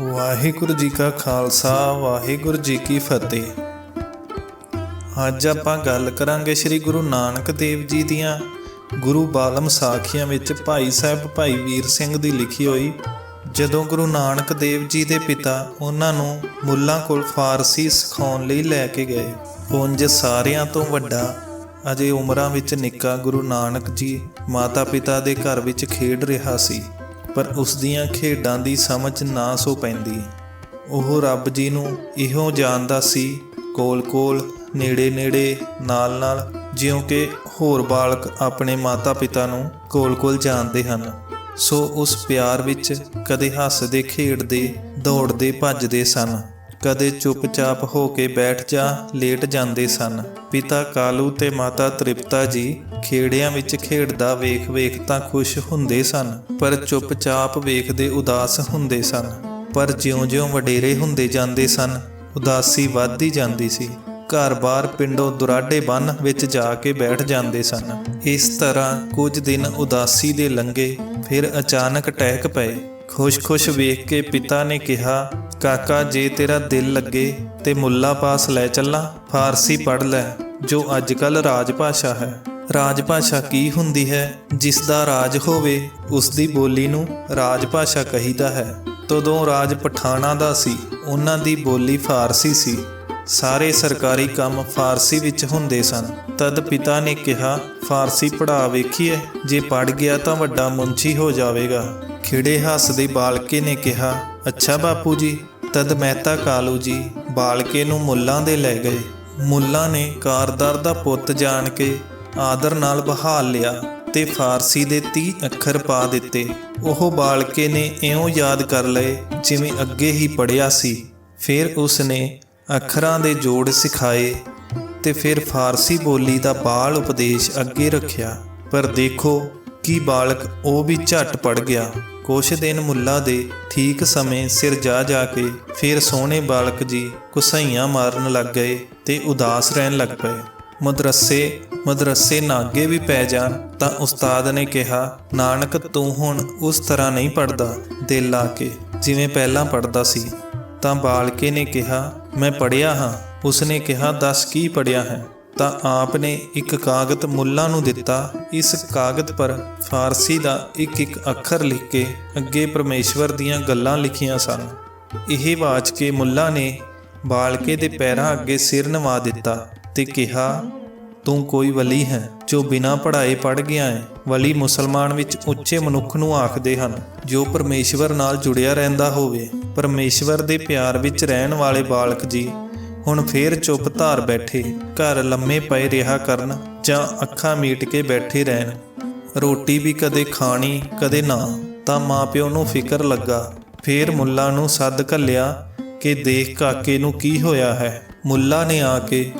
ਵਾਹਿਗੁਰੂ ਜੀ ਕਾ ਖਾਲਸਾ, ਵਾਹਿਗੁਰੂ ਜੀ ਕੀ ਫਤਿਹ। ਅੱਜ ਆਪਾਂ ਗੱਲ ਕਰਾਂਗੇ ਸ੍ਰੀ ਗੁਰੂ ਨਾਨਕ ਦੇਵ ਜੀ ਦੀਆਂ ਗੁਰੂ ਬਾਲਮ ਸਾਖੀਆਂ ਵਿੱਚ ਭਾਈ ਸਾਹਿਬ ਭਾਈ ਵੀਰ ਸਿੰਘ ਦੀ ਲਿਖੀ ਹੋਈ, ਜਦੋਂ ਗੁਰੂ ਨਾਨਕ ਦੇਵ ਜੀ ਦੇ ਪਿਤਾ ਉਹਨਾਂ ਨੂੰ ਮੁੱਲਾਂ ਕੋਲ ਫਾਰਸੀ ਸਿਖਾਉਣ ਲਈ ਲੈ ਕੇ ਗਏ। ਪੁੰਜ ਸਾਰਿਆਂ ਤੋਂ ਵੱਡਾ ਅਜੇ ਉਮਰਾਂ ਵਿੱਚ ਨਿੱਕਾ ਗੁਰੂ ਨਾਨਕ ਜੀ ਮਾਤਾ-ਪਿਤਾ ਦੇ ਘਰ ਵਿੱਚ ਖੇਡ ਰਿਹਾ ਸੀ। ਪਰ ਉਸ ਦੀਆਂ ਖੇਡਾਂ ਦੀ ਸਮਝ ਨਾ ਸੋ ਪੈਂਦੀ। ਉਹ ਰੱਬ ਜੀ ਨੂੰ ਇਹੋ ਜਾਣਦਾ ਸੀ, ਕੋਲ-ਕੋਲ, ਨੇੜੇ-ਨੇੜੇ, ਨਾਲ-ਨਾਲ, ਜਿਉਂ ਕਿ ਹੋਰ ਬਾਲਕ ਆਪਣੇ ਮਾਤਾ-ਪਿਤਾ ਨੂੰ ਕੋਲ-ਕੋਲ ਜਾਣਦੇ ਹਨ। ਸੋ ਉਸ ਪਿਆਰ ਵਿੱਚ ਕਦੇ ਹੱਸਦੇ, ਖੇਡਦੇ, ਦੌੜਦੇ, ਭੱਜਦੇ ਸਨ। ਕਦੇ ਚੁੱਪਚਾਪ ਹੋ ਕੇ ਬੈਠ ਜਾ, ਲੇਟ ਜਾਂਦੇ ਸਨ। ਪਿਤਾ ਕਾਲੂ ਤੇ ਮਾਤਾ ਤ੍ਰਿਪਤਾ ਜੀ ਖੇੜਿਆਂ ਵਿੱਚ ਖੇਡਦਾ ਵੇਖ-ਵੇਖ ਤਾਂ ਖੁਸ਼ ਹੁੰਦੇ ਸਨ, ਪਰ ਚੁੱਪਚਾਪ ਵੇਖਦੇ ਉਦਾਸ ਹੁੰਦੇ ਸਨ। ਪਰ ਜਿਉਂ-ਜਿਉਂ ਵਡੇਰੇ ਹੁੰਦੇ ਜਾਂਦੇ ਸਨ, ਉਦਾਸੀ ਵੱਧਦੀ ਜਾਂਦੀ ਸੀ। ਘਰ-ਬਾਰ ਪਿੰਡੋਂ ਦੁਰਾਡੇ ਬੰਨ ਵਿੱਚ ਜਾ ਕੇ ਬੈਠ ਜਾਂਦੇ ਸਨ। ਇਸ ਤਰ੍ਹਾਂ ਕੁਝ ਦਿਨ ਉਦਾਸੀ ਦੇ ਲੰਘੇ, ਫਿਰ ਅਚਾਨਕ ਟਹਿਕ ਪਏ। ਖੁਸ਼-ਖੁਸ਼ ਵੇਖ ਕੇ ਪਿਤਾ ਨੇ ਕਿਹਾ ਕਾਕਾ, ਜੇ ਤੇਰਾ ਦਿਲ ਲੱਗੇ ਤੇ ਮੁੱਲਾ ਪਾਸ ਲੈ ਚੱਲਾਂ, ਫਾਰਸੀ ਪੜ੍ਹ ਲੈ, ਜੋ ਅੱਜ ਅੱਜਕੱਲ ਰਾਜ ਭਾਸ਼ਾ ਹੈ। ਰਾਜ ਭਾਸ਼ਾ ਕੀ ਹੁੰਦੀ ਹੈ? ਜਿਸ ਦਾ ਰਾਜ ਹੋਵੇ, ਉਸ ਦੀ ਬੋਲੀ ਨੂੰ ਰਾਜ ਭਾਸ਼ਾ ਕਹੀਦਾ ਹੈ। ਤਦੋਂ ਰਾਜ ਪਠਾਣਾ ਦਾ ਸੀ, ਉਹਨਾਂ ਦੀ ਬੋਲੀ ਫਾਰਸੀ ਸੀ। ਸਾਰੇ ਸਰਕਾਰੀ ਕੰਮ ਫਾਰਸੀ ਵਿੱਚ ਹੁੰਦੇ ਸਨ। ਤਦ ਪਿਤਾ ਨੇ ਕਿਹਾ, ਫਾਰਸੀ ਪੜ੍ਹਾ ਵੇਖੀਏ, ਜੇ ਪੜ ਗਿਆ ਤਾਂ ਵੱਡਾ ਮੁੰਸ਼ੀ ਹੋ ਜਾਵੇਗਾ। ਖਿੜੇ ਹੱਸਦੇ ਬਾਲਕੇ ਨੇ ਕਿਹਾ ਅੱਛਾ ਬਾਪੂ ਜੀ, ਤਦ ਮਹਿਤਾ ਕਾਲੂ ਜੀ ਬਾਲਕੇ ਨੂੰ ਮੁੱਲਾਂ ਦੇ ਲੈ ਗਏ। ਮੁੱਲਾਂ ਨੇ ਕਾਰਦਰ ਦਾ ਪੁੱਤ ਜਾਣ ਕੇ ਆਦਰ ਨਾਲ ਬਹਾਲ ਲਿਆ ਤੇ ਫਾਰਸੀ ਦੇ 30 ਅੱਖਰ ਪਾ ਦਿੱਤੇ। ਉਹ ਬਾਲਕੇ ਨੇ ਇਉਂ ਯਾਦ ਕਰ ਲਏ ਜਿਵੇਂ ਅੱਗੇ ਹੀ ਪੜਿਆ ਸੀ। ਫਿਰ ਉਸ ਨੇ ਅੱਖਰਾਂ ਦੇ ਜੋੜ ਸਿਖਾਏ ਤੇ ਫਿਰ ਫਾਰਸੀ ਬੋਲੀ ਦਾ ਬਾਲ ਉਪਦੇਸ਼ ਅੱਗੇ ਰੱਖਿਆ। ਪਰ ਦੇਖੋ ਕੀ ਬਾਲਕ ਉਹ ਵੀ ਝਟ ਪੜ ਗਿਆ। ਕੁਛ ਦਿਨ ਮੁੱਲਾ ਦੇ ਠੀਕ ਸਮੇਂ ਸਿਰ ਜਾ ਜਾ ਕੇ ਫਿਰ ਸੋਹਣੇ ਬਾਲਕ ਜੀ ਕੁਸਈਆਂ ਮਾਰਨ ਲੱਗ ਗਏ ਤੇ ਉਦਾਸ ਰਹਿਣ ਲੱਗ ਪਏ। ਮਦਰਸੇ ਮਦਰਸੇ ਨਾਗੇ ਵੀ ਪੈ ਜਾਣ ਤਾਂ ਉਸਤਾਦ ਨੇ ਕਿਹਾ, ਨਾਨਕ, ਤੂੰ ਹੁਣ ਉਸ ਤਰ੍ਹਾਂ ਨਹੀਂ ਪੜਦਾ ਦਿਲ ਲਾ ਕੇ ਜਿਵੇਂ ਪਹਿਲਾਂ ਪੜਦਾ ਸੀ। ਤਾਂ ਬਾਲਕੇ ਨੇ ਕਿਹਾ, ਮੈਂ ਪੜਿਆ ਹਾਂ। ਉਸਨੇ ਕਿਹਾ, ਦੱਸ ਕੀ ਪੜਿਆ ਹੈ? ਤਾਂ ਆਪ ਨੇ ਇੱਕ ਕਾਗਜ਼ ਮੁੱਲਾ ਨੂੰ ਦਿੱਤਾ। ਇਸ ਕਾਗਜ਼ ਪਰ ਫਾਰਸੀ ਦਾ ਇੱਕ ਇੱਕ ਅੱਖਰ ਲਿਖ ਕੇ ਅੱਗੇ ਪਰਮੇਸ਼ਵਰ ਦੀਆਂ ਗੱਲਾਂ ਲਿਖੀਆਂ ਸਨ। ਇਹ ਵਾਚ ਕੇ ਮੁੱਲਾ ਨੇ ਬਾਲਕੇ ਦੇ ਪੈਰਾਂ ਅੱਗੇ ਸਿਰ ਨਵਾ ਦਿੱਤਾ ਤੇ ਕਿਹਾ, ਤੂੰ ਕੋਈ ਵਲੀ ਹੈ ਜੋ ਬਿਨਾਂ ਪੜ੍ਹਾਏ ਪੜ ਗਿਆ ਹੈ। ਵਲੀ ਮੁਸਲਮਾਨ ਵਿੱਚ ਉੱਚੇ ਮਨੁੱਖ ਨੂੰ ਆਖਦੇ ਹਨ, ਜੋ ਪਰਮੇਸ਼ਵਰ ਨਾਲ ਜੁੜਿਆ ਰਹਿੰਦਾ ਹੋਵੇ। ਪਰਮੇਸ਼ਵਰ ਦੇ ਪਿਆਰ ਵਿੱਚ ਰਹਿਣ ਵਾਲੇ ਬਾਲਕ ਜੀ ਹੁਣ ਫੇਰ ਚੁੱਪ ਧਾਰ ਬੈਠੇ, ਘਰ ਲੰਮੇ ਪਏ ਰਿਹਾ ਕਰਨ, ਜਾਂ ਅੱਖਾਂ ਮੀਟ ਕੇ ਬੈਠੇ ਰਹਿਣ। ਰੋਟੀ ਵੀ ਕਦੇ ਖਾਣੀ, ਕਦੇ ਨਾ, ਤਾਂ ਮਾਪਿਓ ਨੂੰ ਫਿਕਰ ਲੱਗਾ। ਫੇਰ ਮੁੱਲਾ ਨੂੰ ਸੱਦ ਘੱਲਿਆ ਕਿ ਦੇਖ ਕਾਕੇ ਨੂੰ ਕੀ ਹੋਇਆ ਹੈ। ਮੁੱਲਾ ਨੇ ਆ ਕੇ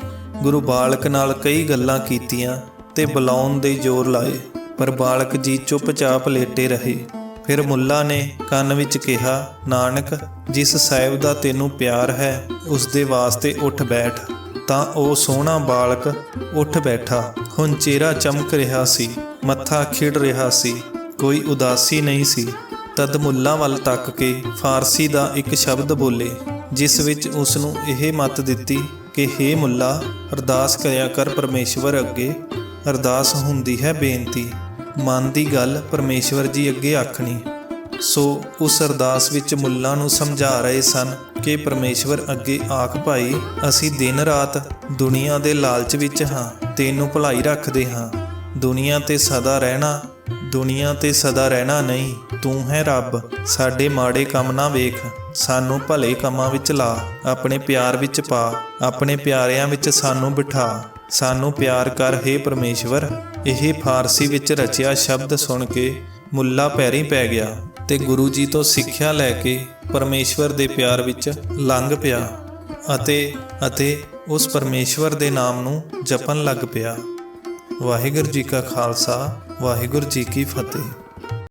ਗੁਰੂ ਬਾਲਕ ਨਾਲ ਕਈ ਗੱਲਾਂ ਕੀਤੀਆਂ ਤੇ ਬੁਲਾਉਣ ਦੇ ਜ਼ੋਰ ਲਾਏ, ਪਰ ਬਾਲਕ ਜੀ ਚੁੱਪਚਾਪ ਲੇਟੇ ਰਹੇ। ਫਿਰ ਮੁੱਲਾ ਨੇ ਕੰਨ ਵਿੱਚ ਕਿਹਾ, ਨਾਨਕ, ਜਿਸ ਸਾਹਿਬ ਦਾ ਤੈਨੂੰ ਪਿਆਰ ਹੈ ਉਸ ਦੇ ਵਾਸਤੇ ਉੱਠ ਬੈਠ। ਤਾਂ ਉਹ ਸੋਹਣਾ ਬਾਲਕ ਉੱਠ ਬੈਠਾ। ਹੁਣ ਚਿਹਰਾ ਚਮਕ ਰਿਹਾ ਸੀ, ਮੱਥਾ ਖਿੜ ਰਿਹਾ ਸੀ, ਕੋਈ ਉਦਾਸੀ ਨਹੀਂ ਸੀ। ਤਦ ਮੁੱਲਾ ਵੱਲ ਤੱਕ ਕੇ ਫਾਰਸੀ ਦਾ ਇੱਕ ਸ਼ਬਦ ਬੋਲੇ, ਜਿਸ ਵਿੱਚ ਉਸ ਨੂੰ ਇਹ ਮੱਤ ਦਿੱਤੀ ਕਿ हे ਮੁੱਲਾ, ਅਰਦਾਸ ਕਰਿਆ ਕਰ ਪਰਮੇਸ਼ਵਰ ਅੱਗੇ। ਅਰਦਾਸ ਹੁੰਦੀ ਹੈ ਬੇਨਤੀ। ਮਨ ਦੀ ਗੱਲ ਪਰਮੇਸ਼ਵਰ ਜੀ ਅੱਗੇ ਆਖਣੀ। ਸੋ ਉਸ ਅਰਦਾਸ ਵਿੱਚ ਮੁੱਲਾ ਨੂੰ ਸਮਝਾ ਰਹੇ ਸਨ ਕਿ ਪਰਮੇਸ਼ਵਰ ਅੱਗੇ ਆਖ, ਭਾਈ, ਅਸੀਂ ਦਿਨ ਰਾਤ ਦੁਨੀਆ ਦੇ ਲਾਲਚ ਵਿੱਚ ਹਾਂ, ਤੈਨੂੰ ਭਲਾਈ ਰੱਖਦੇ ਹਾਂ। ਦੁਨੀਆ ਤੇ ਸਦਾ ਰਹਿਣਾ, ਦੁਨੀਆ ਤੇ ਸਦਾ ਰਹਿਣਾ ਨਹੀਂ, ਤੂੰ ਹੈ ਰੱਬ, ਸਾਡੇ ਮਾੜੇ ਕੰਮ ਨਾ ਵੇਖ। ਸਾਨੂੰ ਭਲੇ ਕੰਮਾਂ ਵਿੱਚ ਲਾ, ਆਪਣੇ ਪਿਆਰ ਵਿੱਚ ਪਾ, ਆਪਣੇ ਪਿਆਰਿਆਂ ਵਿੱਚ ਸਾਨੂੰ ਬਿਠਾ। ਸਾਨੂੰ ਪਿਆਰ ਕਰ हे ਪਰਮੇਸ਼ਵਰ। ਇਹ ਫਾਰਸੀ ਵਿੱਚ ਰਚਿਆ ਸ਼ਬਦ ਸੁਣ ਕੇ ਮੁੱਲਾ ਪੈਰੀ ਪੈ ਗਿਆ ਤੇ ਗੁਰੂ ਜੀ ਤੋਂ ਸਿੱਖਿਆ ਲੈ ਕੇ ਪਰਮੇਸ਼ਵਰ ਦੇ ਪਿਆਰ ਵਿੱਚ ਲੰਘ ਪਿਆ ਅਤੇ ਅਤੇ ਉਸ ਪਰਮੇਸ਼ਵਰ ਦੇ ਨਾਮ ਨੂੰ ਜਪਣ ਲੱਗ ਪਿਆ। ਵਾਹਿਗੁਰੂ ਜੀ ਕਾ ਖਾਲਸਾ, ਵਾਹਿਗੁਰੂ ਜੀ ਕੀ ਫਤਿਹ।